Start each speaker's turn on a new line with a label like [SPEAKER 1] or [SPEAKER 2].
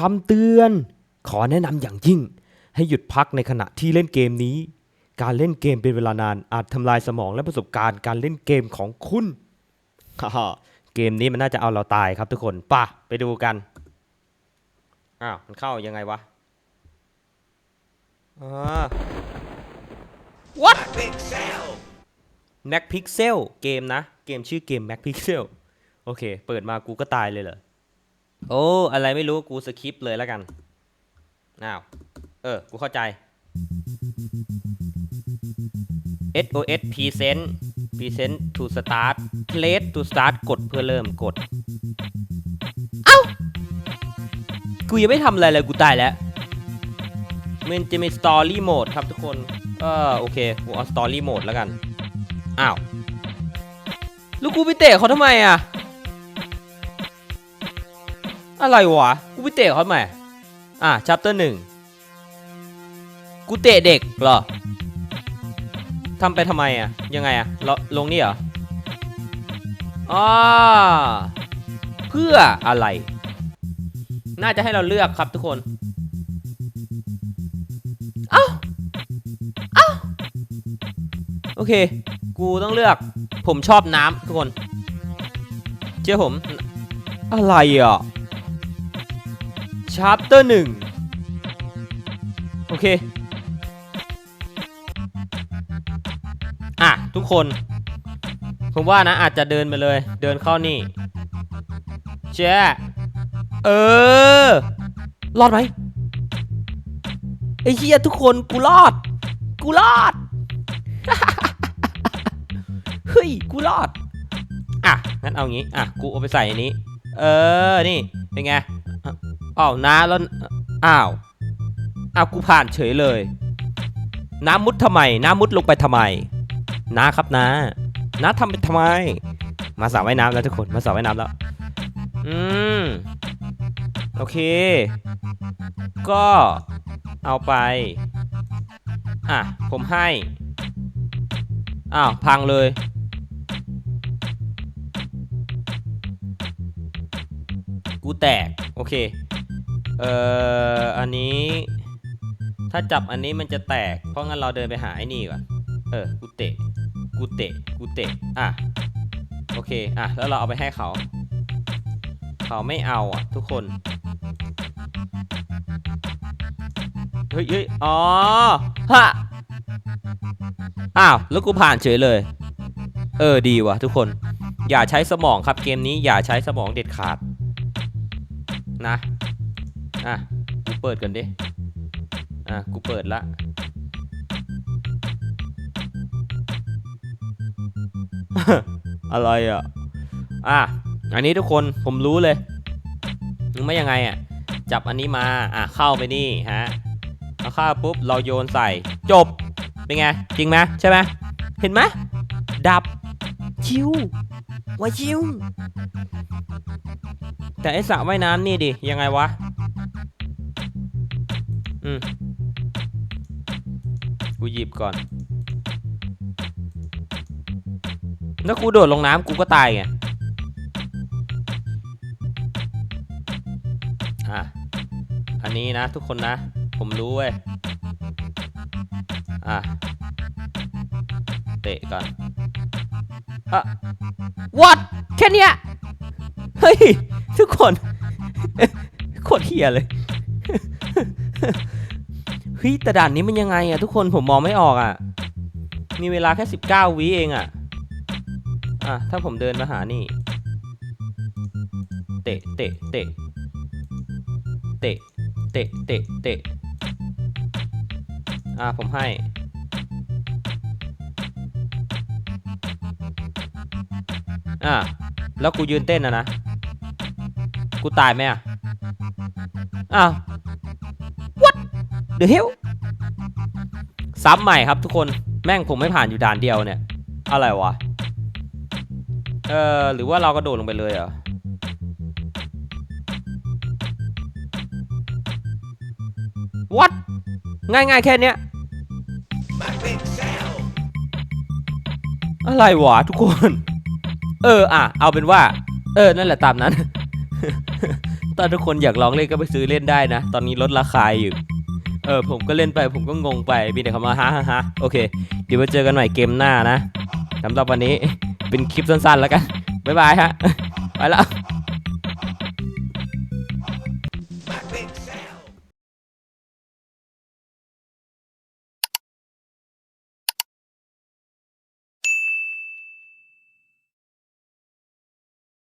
[SPEAKER 1] คำเตือน ขอแนะนำอย่างยิ่ง ให้หยุดพักในขณะที่เล่นเกมนี้ การเล่นเกมเป็นเวลานานอาจทำลายสมองและประสบการณ์การเล่นเกมของคุณฮ่าเกมนี้มันน่าจะเอาเราตายครับทุกคนป่ะไปดูกัน อ้าว มันเข้ายังไงวะอ่า What Pixel Mac Pixel เกมนะ เกมชื่อเกม Mac Pixel โอเค เปิดมากูก็ตายเลยเหรอ โอ้อะไรไม่รู้กูสคริปต์เลยแล้วกันอ้าวเออ กูเข้าใจ SOS Present Present to start Place to start กดเพื่อเริ่มกด เอ้า กูยังไม่ทำอะไรเลยกูตายแล้ว มันจะมี Story Mode ครับทุกคน เออโอเค กูเอา Story Mode แล้วกัน อ้าวแล้วกูไปเตะเขาทำไมอะ อะไรวะ กูไปเตะเขาทำไมอะ chapter หนึ่งกูเตะเด็กเหรอทำไปทำไมอะ ยังไงอะลลงนี่เหรออ่าเพื่ออะไร น่าจะให้เราเลือกครับทุกคน เอ้า เอ้า โอเค กูต้องเลือก ผมชอบน้ำทุกคน เชื่อผม อะไรอะ chapter หนึ่งโอเค อะ ทุกคน ผมว่านะอาจจะเดินไปเลย เดินเข้านี่แช่เออ รอดไหมไอ้เหี้ยทุกคนกูรอด กูรอด เฮ้ย กูรอด อะ งั้นเอางี้ อะ กูเอาไปใส่อันนี้ เออ นี่ เป็นไง อ้าวน้าแล้วอ้าวอ้าวกูผ่านเฉยเลย น้ำมุดทำไม น้ำมุดลงไปทำไม น้าครับน้าน้าทำไปทำไม มาสระว่ายน้ำแล้วทุกคนมาสระว่ายน้ำแล้ว อืมโอเค ก็เอาไป อะ ผมให้ อ้าว พังเลย กูแตก โอเค เอ่อ อันนี้ ถ้าจับอันนี้มันจะแตก เพราะงั้นเราเดินไปหาไอ้นี่ก่อน เออ กูเตะ กูเตะ กูเตะ อะ โอเค อะ แล้วเราเอาไปให้เขา เขาไม่เอาอะ ทุกคน เฮ้ยเฮ้ยอ๋อ ฮะ อ้าว แล้วกูผ่านเฉยเลย เออ ดีว่ะทุกคน อย่าใช้สมองครับเกมนี้อย่าใช้สมองเด็ดขาดนะ อะกูเปิดกันดิ อะกูเปิดละอะไรอะ อะ อันนี้ทุกคนผมรู้เลยมึงไม่ยังไงอะ จับอันนี้มา อะ เข้าไปนี่ฮะเอาเข้าปุ๊บเราโยนใส่ จบ เป็นไง จริงไหมใช่ไหมเห็นไหมดับ ชิวว่าชิว แต่ไอสระว่ายน้ำนี่ดิ ยังไงวะ อืมกูหยิบก่อน แล้วกูโดดลงน้ำกูก็ตายไง อะ อันนี้นะทุกคนนะ ผมรู้เว้ย อะ เตะก่อนอะ what แค่เนี้ย เฮ้ย ทุกคน โคตรเฮียเลย เฮ้ยแต่ด่านนี้มันยังไงอะทุกคนผมมองไม่ออกอะมีเวลาแค่ 19วิเองอะอะถ้าผมเดินมาหานี่ เตะเตะเตะเตะเตะเตะเตะอะผมให้อะแล้วกูยืนเต้นนะนะ กูตายไหมอะอ้าว the hell ซ้ำใหม่ครับทุกคนแม่งผมไม่ผ่านอยู่ด่านเดียวเนี่ย อะไรวะ เออหรือว่าเรากระโดดลงไปเลยเหรอ what ง่ายๆแค่เนี้ยอะไรวะทุกคน เอออะ เอาเป็นว่า เออ นั่นแหละตามนั้น ถ้าทุกคนอยากลองเล่นก็ไปซื้อเล่นได้นะ ตอนนี้ลดราคาอยู่ เออผมก็เล่นไปผมก็งงไปมีแต่คำว่าฮ่าฮ่าฮ่าโอเค เดี๋ยวมาเจอกันใหม่เกมหน้านะสำหรับวันนี้เป็นคลิปสั้นๆแล้วกัน บ๊ายบายฮะ ไปแล้ว